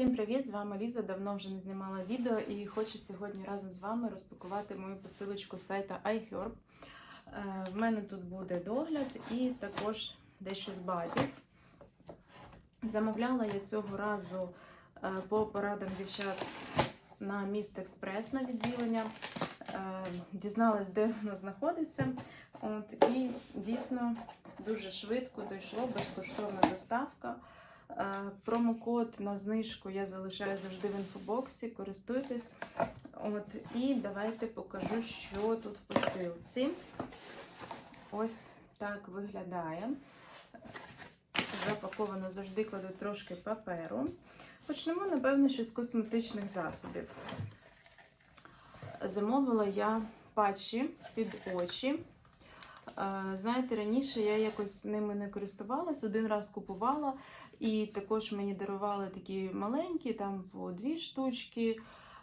Всім привіт! З вами Ліза. Давно вже не знімала відео і хочу сьогодні разом з вами розпакувати мою посилочку з сайту iHerb. Е, В мене тут буде догляд і також дещо з бадів. Замовляла я цього разу е, по порадам дівчат на міст Експрес на відділення. Е, Дізналась, де воно знаходиться. От, і дійсно дуже швидко дійшло, безкоштовна доставка. Е, Промокод на знижку я залишаю завжди в інфобоксі. Користуйтесь. От, і давайте покажу, що тут в посилці. Ось так виглядає. Запаковано завжди кладу трошки паперу. Почнемо, напевно, що з косметичних засобів. Замовила я патчі під очі. Е, Знаєте, раніше я якось ними не користувалась, один раз купувала, і також мені дарували такі маленькі, там по дві штучки,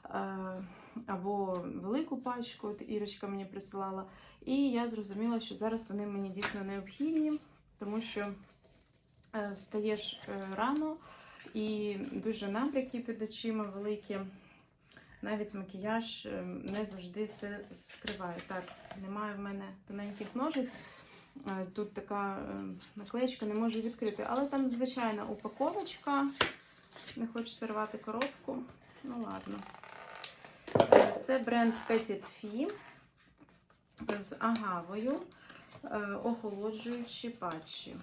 е, або велику пачку, от Ірочка мені присилала. І я зрозуміла, що зараз вони мені дійсно необхідні, тому що е, встаєш е, рано і дуже набряки під очима великі. Навіть макіяж не завжди це скриває. Так, немає в мене тоненьких ножиць. Е, Тут така е, наклеєчка не можу відкрити. Але там звичайна упаковочка. Не хочеться рвати коробку. Ну ладно. Е, Це бренд Petit Fee з агавою, охолоджуючі патчі.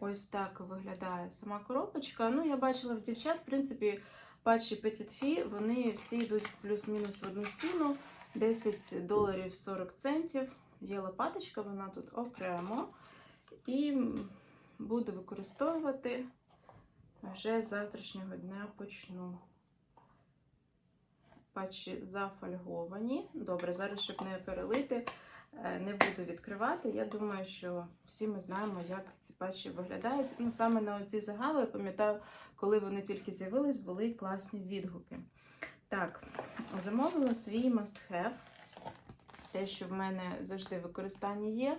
Ось так виглядає сама коробочка. Ну, я бачила в дівчат, в принципі, патчі Petit Fee, вони всі йдуть плюс-мінус в одну ціну. 10 доларів 40 центів. Є лопаточка, вона тут окремо. І буду використовувати вже з завтрашнього дня почну. Патчі зафольговані. Добре, зараз, щоб не перелити, е, не буду відкривати. Я думаю, що всі ми знаємо, як ці патчі виглядають. Ну, саме на оці загави, я пам'ятаю, коли вони тільки з'явились, були класні відгуки. Так, замовила свій must-have. Те, що в мене завжди в використанні є,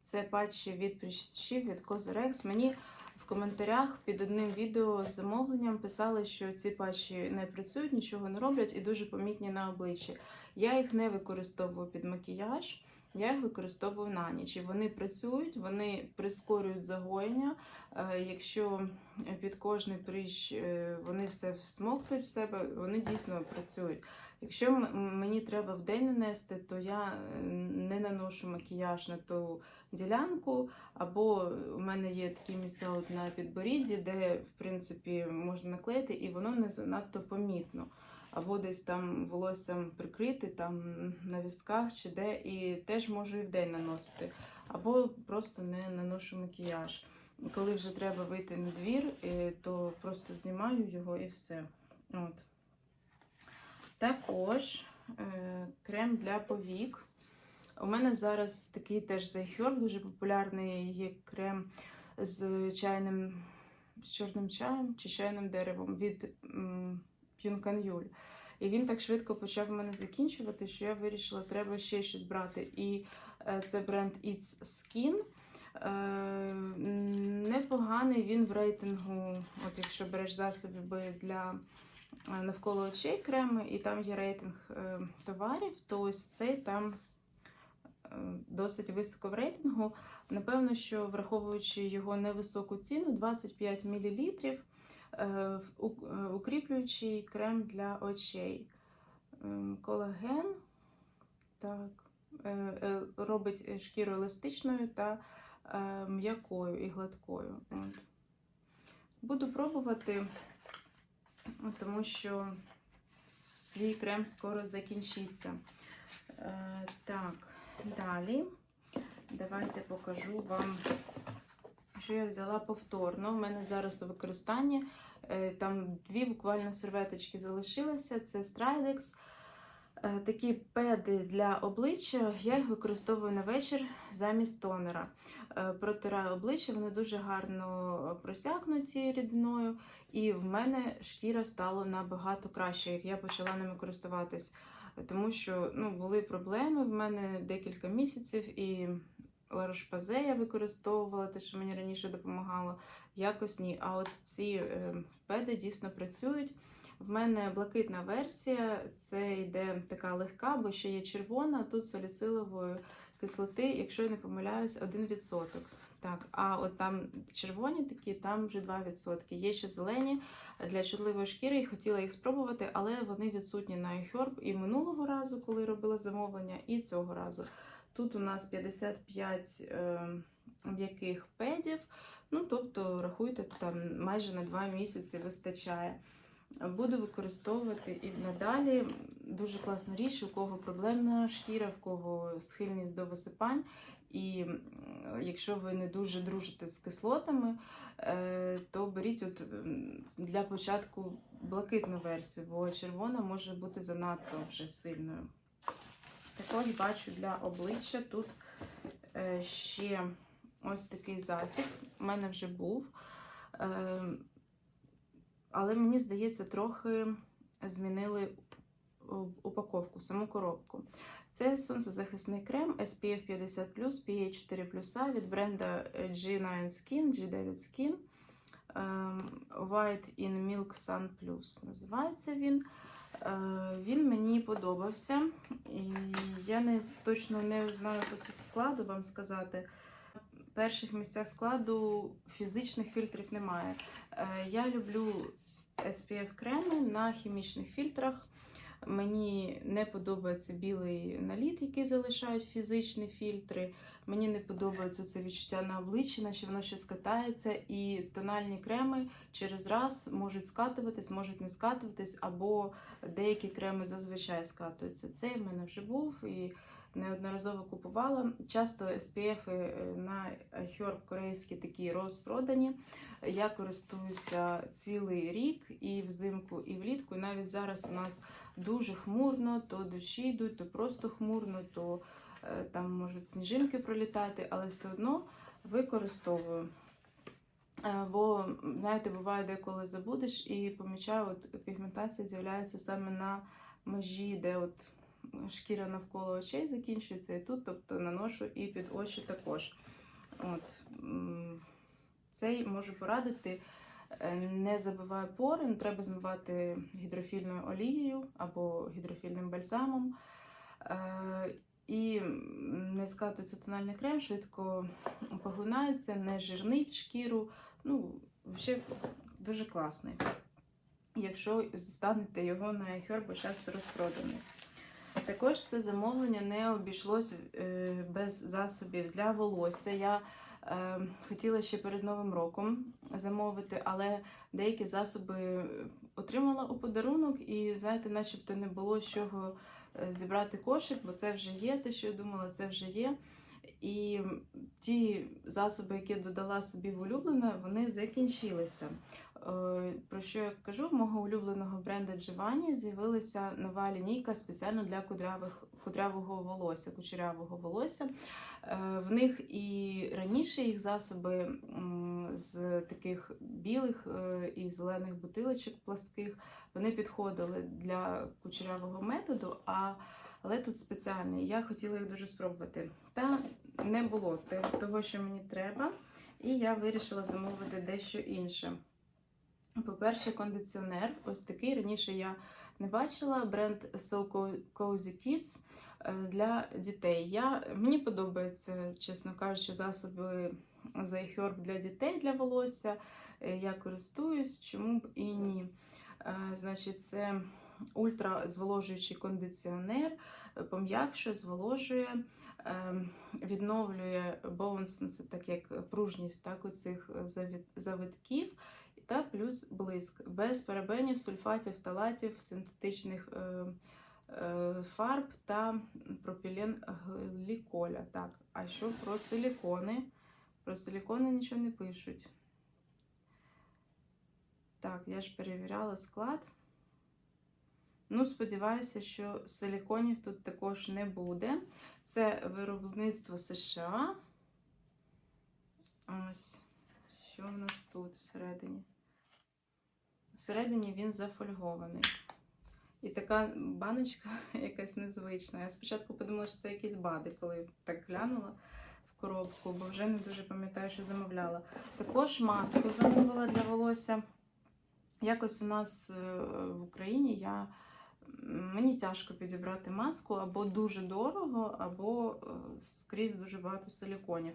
це патчі від прищів від Cosrx. Мені в коментарях під одним відео з замовленням писали, що ці патчі не працюють, нічого не роблять і дуже помітні на обличчі. Я їх не використовую під макіяж, я їх використовую на ніч. І вони працюють, вони прискорюють загоєння. Е, Якщо під кожний прищ е, вони все всмоктують в себе, вони дійсно працюють. Якщо мені треба в день нанести, то я е, не наношу макіяж на ту ділянку, або у мене є такі місця от на підборідді, де в принципі можна наклеїти, і воно не занадто помітно. Або десь там волоссям прикрити, там на візках чи де, і теж можу і в день наносити. Або просто не наношу макіяж. Коли вже треба вийти на двір, е, то просто знімаю його і все. От. Також е, крем для повік. У мене зараз такий теж зайхьор, дуже популярний є крем з чайним з чорним чаєм чи чайним деревом від П'юнкан'юль. І він так швидко почав в мене закінчувати, що я вирішила, треба ще щось брати. І е, це бренд It's Skin. Е, Непоганий він в рейтингу, от якщо береш засоби для навколо очей креми, і там є рейтинг е, товарів, то ось цей там е, досить високо в рейтингу. Напевно, що враховуючи його невисоку ціну, 25 мл, е, е, укріплюючий крем для очей. Колаген так, е, е, робить шкіру еластичною та е, м'якою і гладкою. Буду пробувати, тому що свій крем скоро закінчиться. Е, Так, далі. Давайте покажу вам, що я взяла повторно. У мене зараз у використанні е, там дві буквально серветочки залишилися. Це Stridex. Е, Такі педи для обличчя. Я їх використовую на вечір замість тонера. Е, Протираю обличчя, вони дуже гарно просякнуті рідиною, і в мене шкіра стала набагато краще, як я почала ними користуватись. Тому що ну, були проблеми в мене декілька місяців, і Ларошпазе я використовувала те, що мені раніше допомагало. якось ні. А от ці е, педи дійсно працюють. В мене блакитна версія, це йде така легка, бо ще є червона, тут саліцилової кислоти, якщо я не помиляюсь, 1%. Так, а от там червоні такі, там вже 2%. Є ще зелені для чутливої шкіри, і хотіла їх спробувати, але вони відсутні на iHerb і минулого разу, коли робила замовлення, і цього разу. Тут у нас 55 е, м'яких педів. Ну, тобто, рахуйте, там майже на 2 місяці вистачає. Буду використовувати і надалі. Дуже класна річ, у кого проблемна шкіра, в кого схильність до висипань. І якщо ви не дуже дружите з кислотами, е, то беріть от для початку блакитну версію, бо червона може бути занадто вже сильною. Також бачу для обличчя тут е, ще ось такий засіб. У мене вже був. Е, але мені здається, трохи змінили упаковку, саму коробку. Це сонцезахисний крем SPF 50 PA 4 від бренду G9 Skin, G9 Skin. ем, White in Milk Sun Plus називається він. Е, Він мені подобався. І я не точно не знаю по складу вам сказати. Перших місцях складу фізичних фільтрів немає. Е, Я люблю SPF креми на хімічних фільтрах. Мені не подобається білий наліт, який залишають фізичні фільтри. Мені не подобається це відчуття на обличчі, наче воно ще скатається. І тональні креми через раз можуть скатуватись, можуть не скатуватись, або деякі креми зазвичай скатуються. Цей в мене вже був і неодноразово купувала. Часто SPF на Herb корейські такі розпродані. Я користуюся цілий рік і взимку, і влітку. І навіть зараз у нас дуже хмурно, то дощі йдуть, то просто хмурно, то е, там можуть сніжинки пролітати, але все одно використовую. Е, Бо, знаєте, буває деколи забудеш і помічаю, от пігментація з'являється саме на межі, де от шкіра навколо очей закінчується, і тут, тобто наношу і під очі також. От. Цей можу порадити. Е, Не забиває пори, треба змивати гідрофільною олією або гідрофільним бальзамом. Е, І не скатується тональний крем, швидко поглинається, не жирнить шкіру. Ну, взагалі дуже класний. Якщо зістанете його на iHerb, бо часто розпроданий. Також це замовлення не обійшлось е, без засобів для волосся. Я е, хотіла ще перед Новим роком замовити, але деякі засоби отримала у подарунок, і знаєте, начебто не було з чого е, зібрати кошик, бо це вже є, те, що я думала, це вже є. І ті засоби, які додала собі в улюблене, вони закінчилися. Е, Про що я кажу, в мого улюбленого бренду Giovanni з'явилася нова лінійка спеціально для кудрявих, кудрявого волосся, кучерявого волосся. Е, В них і раніше їх засоби з таких білих е, і зелених бутилочок пласких вони підходили для кучерявого методу. а але тут спеціальний. Я хотіла їх дуже спробувати. Та не було того, що мені треба, і я вирішила замовити дещо інше. По-перше, кондиціонер. Ось такий. Раніше я не бачила бренд So Cozy Kids е, для дітей. Я, мені подобається, чесно кажучи, засоби з iHerb для дітей для волосся. Е, Я користуюсь, чому б і ні. Е, Значить, це ультразволожуючий кондиціонер, пом'якшує, зволожує, відновлює боунс, ну, це так як пружність так, оцих завит- завитків, та плюс блиск, без парабенів, сульфатів, талатів, синтетичних е, е, фарб та пропілен гліколя. Так, а що про силікони? Про силікони нічого не пишуть. Так, я ж перевіряла склад. Ну, сподіваюся, що силіконів тут також не буде. Це виробництво США. Ось, що в нас тут всередині? Всередині він зафольгований. І така баночка якась незвична. Я спочатку подумала, що це якісь бади, коли так глянула в коробку, бо вже не дуже пам'ятаю, що замовляла. Також маску замовила для волосся. Якось у нас е, в Україні я, мені тяжко підібрати маску або дуже дорого, або е, скрізь дуже багато силіконів.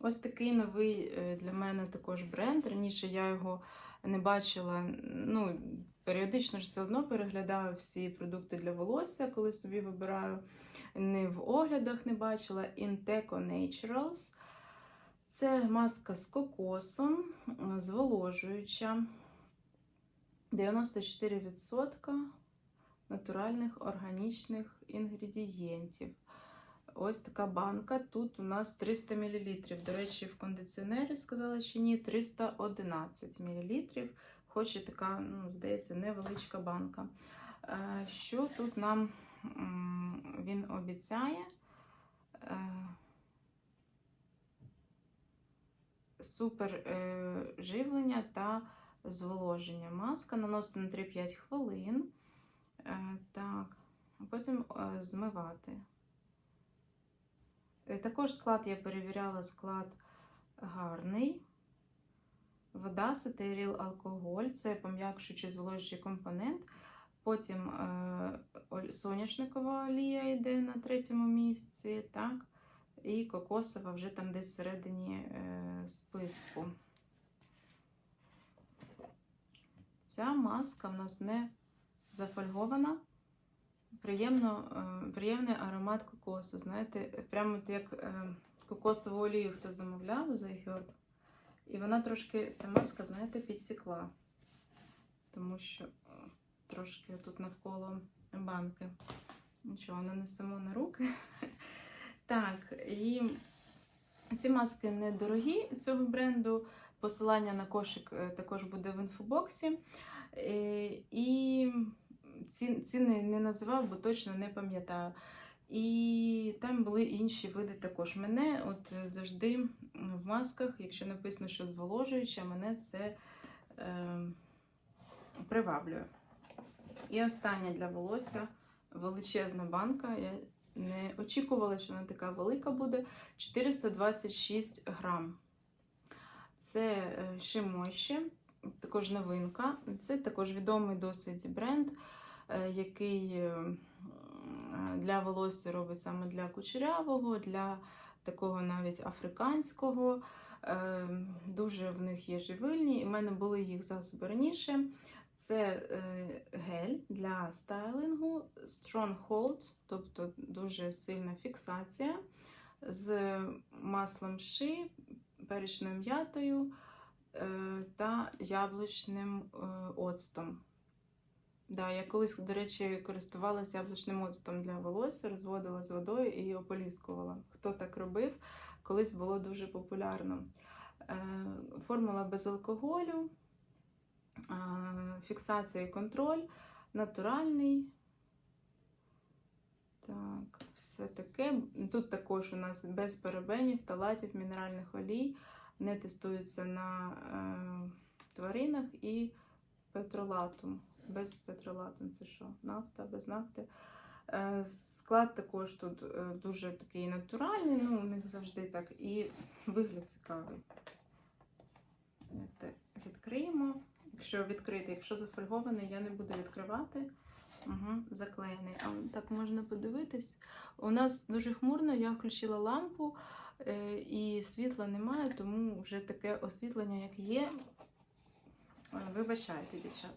Ось такий новий е, для мене також бренд. Раніше я його не бачила. Ну, періодично ж все одно переглядаю всі продукти для волосся, коли собі вибираю. Не в оглядах не бачила. Inteco Naturals. Це маска з кокосом, е, зволожуюча. 94% натуральних органічних інгредієнтів. Ось така банка. Тут у нас 300 мл. До речі, в кондиціонері сказала, що ні, 311 мл. Хоч і така, ну, здається, невеличка банка. Е, Що тут нам він обіцяє? Е, Супер е, живлення та зволоження. Маска наносити на 3-5 хвилин. Так, а потім змивати. Е, Також склад я перевіряла, склад гарний. Вода, сатеріл, алкоголь це пом'якшуючий зволожуючий компонент. Потім е, соняшникова олія йде на третьому місці, так? І кокосова вже там десь всередині е, списку. Ця маска в нас не зафольгована. Приємно, е, приємний аромат кокосу. Знаєте, прямо як е, кокосову олію хто замовляв за Herb. І вона трошки, ця маска, знаєте, підтекла. Тому що е, трошки тут навколо банки. Нічого, нанесемо на руки. Так, і ці маски недорогі цього бренду. Посилання на кошик також буде в інфобоксі. І ціни не називав, бо точно не пам'ятаю. І там були інші види також. Мене от завжди в масках, якщо написано, що зволожуюче, мене це е, приваблює. І остання для волосся величезна банка. Я не очікувала, що вона така велика буде. 426 грам. Це е, Шимойще, також новинка. Це також відомий досить бренд, який е, для волосся робить саме для кучерявого, для такого навіть африканського. Е, Дуже в них є живильні. І в мене були їх засоби раніше. Це е, гель для стайлингу, Stronghold, тобто дуже сильна фіксація з маслом ши, перечною м'ятою е, та яблучним е, оцтом. Да, я колись, до речі, користувалася яблучним оцтом для волосся, розводила з водою і ополіскувала. Хто так робив, колись було дуже популярно. Е, Формула без алкоголю, фіксація і контроль, натуральний. Так, все таке. Тут також у нас без парабенів, талатів, мінеральних олій, не тестується на е, тваринах і петролатум. Без петролатум це що? Нафта, без нафти. Е, склад також тут е, дуже такий натуральний, ну, у них завжди так. І вигляд цікавий. Відкриємо. Якщо відкритий, якщо зафольгований, я не буду відкривати. Угу, заклеєний. А так можна подивитись. У нас дуже хмурно, я включила лампу е, і світла немає, тому вже таке освітлення, як є. Вибачайте, дівчат.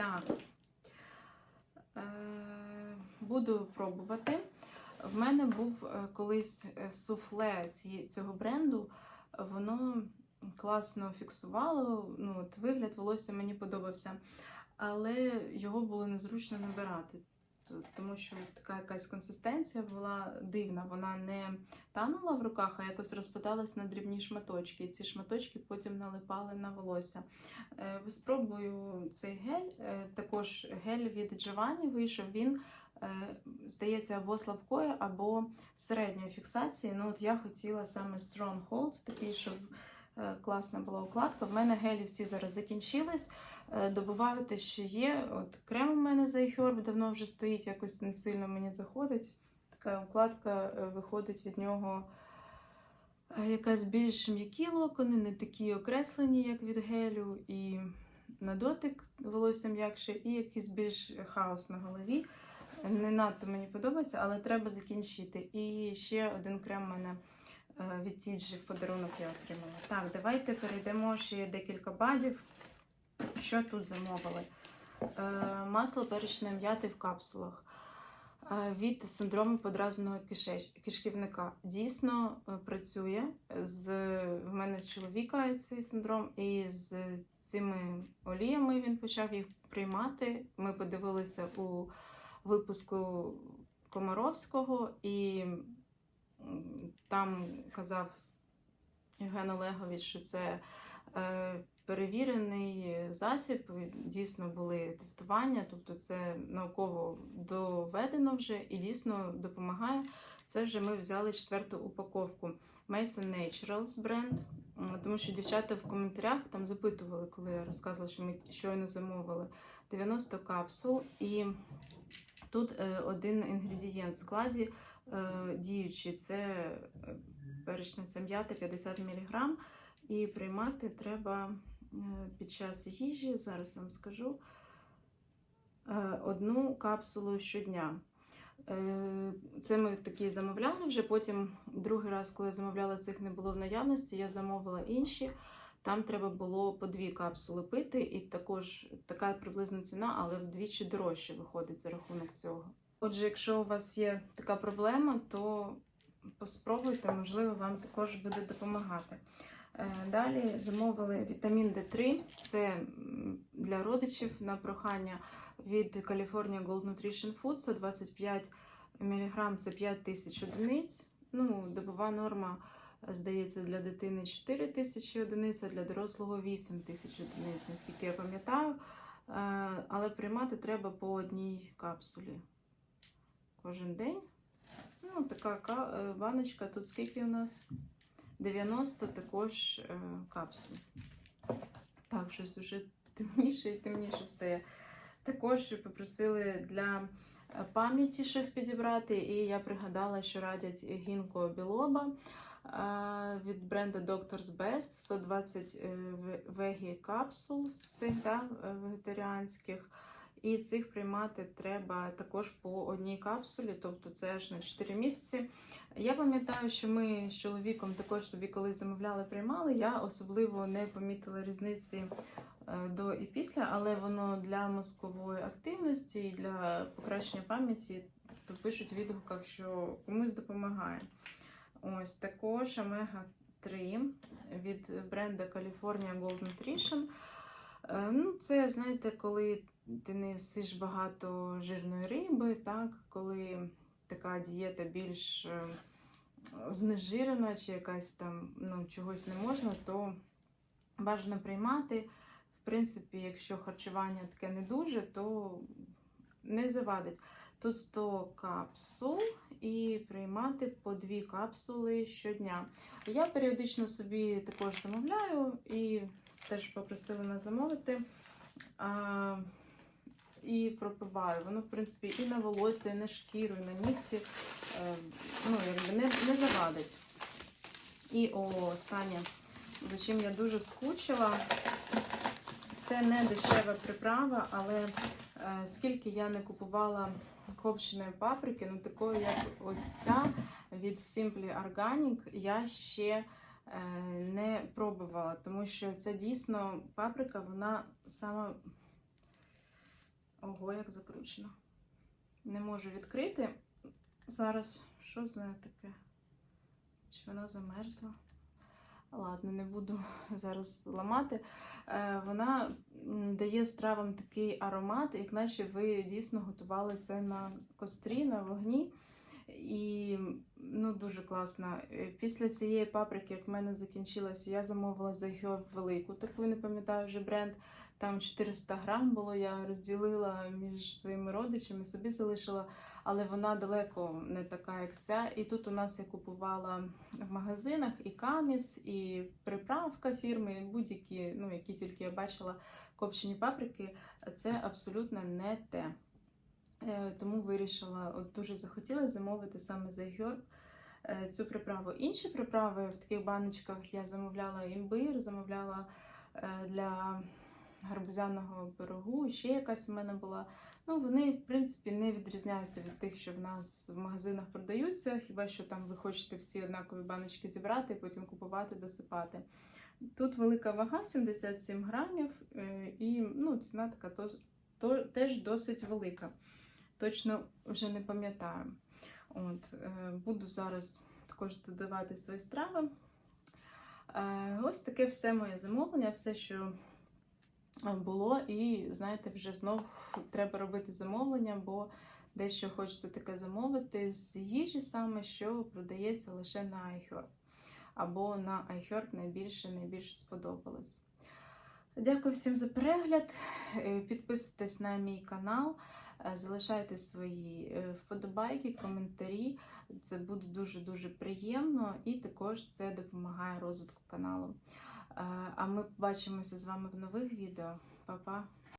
Так. Е, буду пробувати. В мене був е, колись е, суфле цього бренду. Воно класно фіксувало. Ну, от вигляд волосся мені подобався, але його було незручно набирати. Тому що така якась консистенція була дивна. Вона не танула в руках, а якось розпадалась на дрібні шматочки. І ці шматочки потім налипали на волосся. Е, Спробую цей гель. Е, Також гель від Giovanni вийшов. Він е, здається або слабкої, або середньої фіксації. Ну, от я хотіла саме Stronghold, такий, щоб класна була укладка. В мене гелі всі зараз закінчились. Е, Добуваю те, що є. От крем у мене за iHerb давно вже стоїть, якось не сильно мені заходить. Така укладка е, виходить від нього е, якась більш м'які локони, не такі окреслені, як від гелю, і на дотик волосся м'якше, і якийсь більш хаос на голові. Не надто мені подобається, але треба закінчити. І ще один крем в мене від Тіджі в подарунок я отримала. Так, давайте перейдемо ще декілька бадів. Що тут замовили? Е, Масло перечне м'яти в капсулах е, від синдрому подразненого кишеч- кишківника. Дійсно е, працює. В мене чоловіка цей синдром, і з цими оліями він почав їх приймати. Ми подивилися у випуску Комаровського, і там казав Євген Олегович, що це перевірений засіб. Дійсно були тестування, тобто це науково доведено вже і дійсно допомагає. Це вже ми взяли четверту упаковку Mason Naturals бренд. Тому що дівчата в коментарях там запитували, коли я розказувала, що ми щойно замовили 90 капсул, і тут е, один інгредієнт в складі е, діючий це е, перечниця м'ята 50 мг. І приймати треба під час їжі, зараз вам скажу, е, одну капсулу щодня. Е, Це ми такі замовляли вже. Потім другий раз, коли я замовляла цих не було в наявності, я замовила інші. Там треба було по дві капсули пити, і також така приблизна ціна, але вдвічі дорожче виходить за рахунок цього. Отже, якщо у вас є така проблема, то поспробуйте, можливо, вам також буде допомагати. Е, Далі замовили вітамін D3. Це для родичів на прохання від California Gold Nutrition Food 125 мг це 5 тисяч одиниць. Ну, добова норма, е, здається, для дитини 4 тисячі одиниць, а для дорослого 8 тисяч одиниць, наскільки я пам'ятаю. Е, Але приймати треба по одній капсулі кожен день. Ну, така баночка. Тут скільки у нас? 90 також е, капсул. Так, щось вже темніше і темніше стає. Також попросили для е, пам'яті щось підібрати, і я пригадала, що радять гінко білоба е, від бренду Doctor's Best 120 е, вегі капсул з цих да, вегетаріанських. І цих приймати треба також по одній капсулі, тобто це аж на 4 місяці. Я пам'ятаю, що ми з чоловіком також собі колись замовляли, приймали. Я особливо не помітила різниці е, до і після, але воно для мозкової активності і для покращення пам'яті, то пишуть в відгуках, що комусь допомагає. Ось також омега 3 від бренду California Gold Nutrition. Е, Ну, це, знаєте, коли ти не їсиш багато жирної риби, так, коли така дієта більш е, знежирена чи якась там ну, чогось не можна, то бажано приймати. В принципі, якщо харчування таке не дуже, то не завадить. Тут 100 капсул і приймати по 2 капсули щодня. Я періодично собі також замовляю і теж попросили нас замовити. І пропиваю. Воно, в принципі, і на волосся, і на шкіру, і на нігті е, ну, не, не завадить. І останнє, за чим я дуже скучила, це не дешева приправа, але е, скільки я не купувала копченої паприки, ну такої, як ця від Simply Organic, я ще е, не пробувала, тому що це дійсно паприка, вона сама. Ого, як закручено. Не можу відкрити. Зараз, що це таке? Чи вона замерзла? Ладно, не буду зараз ламати. Е, Вона дає стравам такий аромат, як наче ви дійсно готували це на кострі, на вогні. І ну, дуже класно. Е, Після цієї паприки, як в мене закінчилася, я замовила за Гьоб велику, таку не пам'ятаю вже бренд. Там 400 грам було, я розділила між своїми родичами, собі залишила, але вона далеко не така, як ця. І тут у нас я купувала в магазинах і каміс, і приправка фірми, будь-які, ну які тільки я бачила копчені паприки. Це абсолютно не те. Е, Тому вирішила, от дуже захотіла замовити саме за Herb е, цю приправу. Інші приправи в таких баночках я замовляла імбир, замовляла е, для гарбузяного пирогу, ще якась у мене була. Ну, вони, в принципі, не відрізняються від тих, що в нас в магазинах продаються. Хіба що там ви хочете всі однакові баночки зібрати і потім купувати, досипати. Тут велика вага 77 грамів, е, і ну, ціна така то, то, теж досить велика. Точно вже не пам'ятаю. От, е, буду зараз також додавати свої страви. Е, ось таке все моє замовлення, все, що було, і знаєте, вже знов треба робити замовлення, бо дещо хочеться таке замовити з їжі саме, що продається лише на iHerb. Або на iHerb найбільше найбільше сподобалось. Дякую всім за перегляд. Е, Підписуйтесь на мій канал, е, залишайте свої е, вподобайки, коментарі. Це буде дуже-дуже приємно і також це допомагає розвитку каналу. А ми побачимося з вами в нових відео. Па-па!